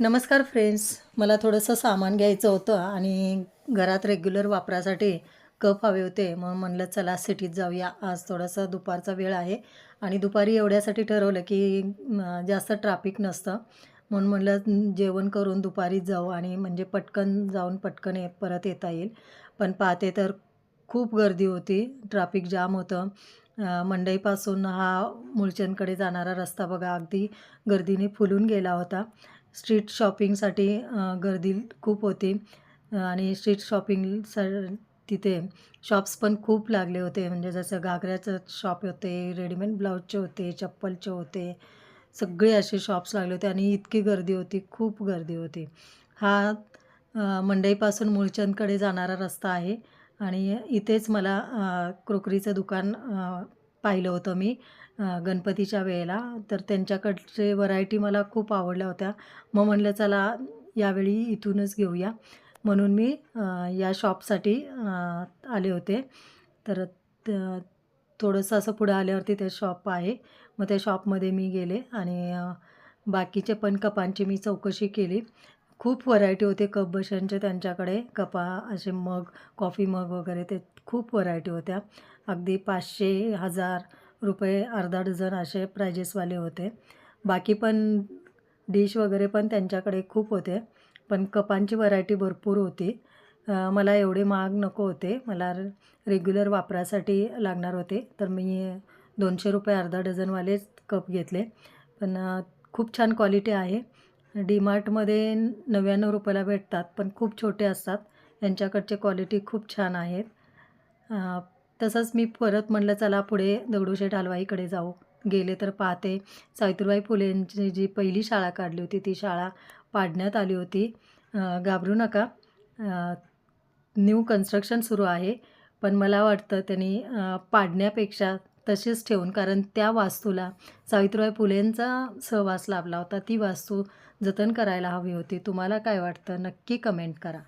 नमस्कार फ्रेंड्स. मला थोडंसं सामान घ्यायचं होतं आणि घरात रेग्युलर वापरासाठी कप हवे होते. मग म्हणलं चला सिटीत जाऊया. आज थोडासा दुपारचा वेळ आहे आणि दुपारी एवढ्यासाठी ठरवलं की जास्त ट्रॅफिक नसतं. म्हणून म्हणलं जेवण करून दुपारीच जाऊ आणि म्हणजे पटकन जाऊन पटकन ये परत येता येईल. पण पाहते तर खूप गर्दी होती. ट्रॅफिक जाम होतं. मंडईपासून हा मुळचंदकडे जाणारा रस्ता बघा अगदी गर्दीने फुलून गेला होता. स्ट्रीट शॉपिंगसाठी गर्दी खूप होती. आणि स्ट्रीट शॉपिंग तिथे शॉप्स पण खूप लागले होते. म्हणजे जसं घागऱ्याचं शॉप होते रेडीमेड ब्लाऊजचे होते चप्पलचे होते. सगळे असे शॉप्स लागले होते आणि इतकी गर्दी होती खूप गर्दी होती. हा मंडईपासून मूळचंदकडे जाणारा रस्ता आहे. आणि इथेच मला क्रोकरीचं दुकान पाहिलं होतं मी गणपतीच्या वेळेला. तर त्यांच्याकडचे व्हरायटी मला खूप आवडल्या होत्या. मग म्हणलं चला यावेळी इथूनच घेऊया. म्हणून मी या शॉपसाठी आले होते. तर थोडंसं असं पुढं आल्यावरती ते शॉप आहे. मग त्या शॉपमध्ये मी गेले आणि बाकीचे पण कपांची मी चौकशी केली. खूप व्हरायटी होते कप बशांचे त्यांच्याकडे कपा असे मग कॉफी मग वगैरे ते खूप व्हरायटी होत्या. अगदी पाचशे हजार रुपये अर्धा डझन असे प्रायजेसवाले होते. बाकी पण डिश वगैरे पण त्यांच्याकडे खूप होते. पण कपांची व्हरायटी भरपूर होती. मला एवढे महाग नको होते. मला रेग्युलर वापरासाठी लागणार होते. तर मी दोनशे रुपये अर्धा डझनवालेच कप घेतले. पण खूप छान क्वालिटी आहे. डीमार्टमध्ये नव्याण्णव रुपयाला भेटतात पण खूप छोटे असतात. यांच्याकडचे क्वालिटी खूप छान आहेत. तसंच मी परत म्हटलं चला पुढे दगडूशेठ हलवाईकडे जाऊ. गेले तर पाहते. सावित्रीबाई फुलेंची जी पहिली शाळा काढली होती ती शाळा पाडण्यात आली होती. घाबरू नका. न्यू कन्स्ट्रक्शन सुरू आहे पण मला वाटतं त्यांनी पाडण्यापेक्षा तशीच ठेवून कारण त्या वास्तूला सावित्रीबाई फुलेंचा सहवास लाभला होता. ती वास्तू जतन करायला हवी होती. तुम्हाला काय वाटतं? नक्की कमेंट करा.